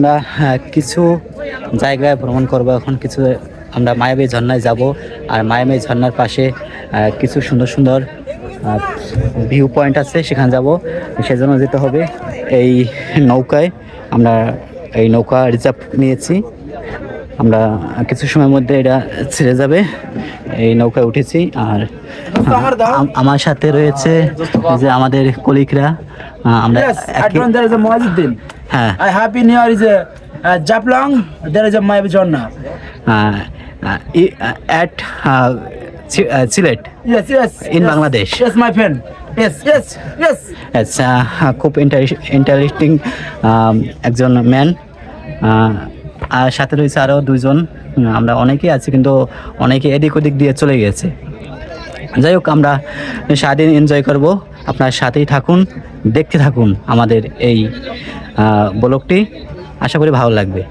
আমরা কিছু জায়গায় ভ্রমণ করব। এখন কিছু আমরা মায়াবী ঝর্ণায় যাব। আর মায়াবী ঝর্ণার পাশে কিছু সুন্দর সুন্দর ভিউ পয়েন্ট আছে, সেখানে যাব। সেজন্য যেতে হবে। এই নৌকায় আমরা এই নৌকা রিজার্ভ নিয়েছি। আমরা কিছু সময়ের মধ্যে এটা ছেড়ে যাবে। এই নৌকায় উঠেছি আর আমার সাথে রয়েছে যে আমাদের কলিকরা আমরা হ্যাঁ। হ্যাপি uh, খুব ইন্টারেস্টিং um, একজন ম্যান আর সাথে রয়েছে আরও দুজন আমরা অনেকেই আছি, কিন্তু অনেকে এদিক ওদিক দিয়ে চলে গেছে যাই হোক, আমরা সারাদিন এনজয় করব। আপনার সাথেই থাকুন, দেখতে থাকুন আমাদের এই ব্লগটি। আশা করি ভালো লাগবে.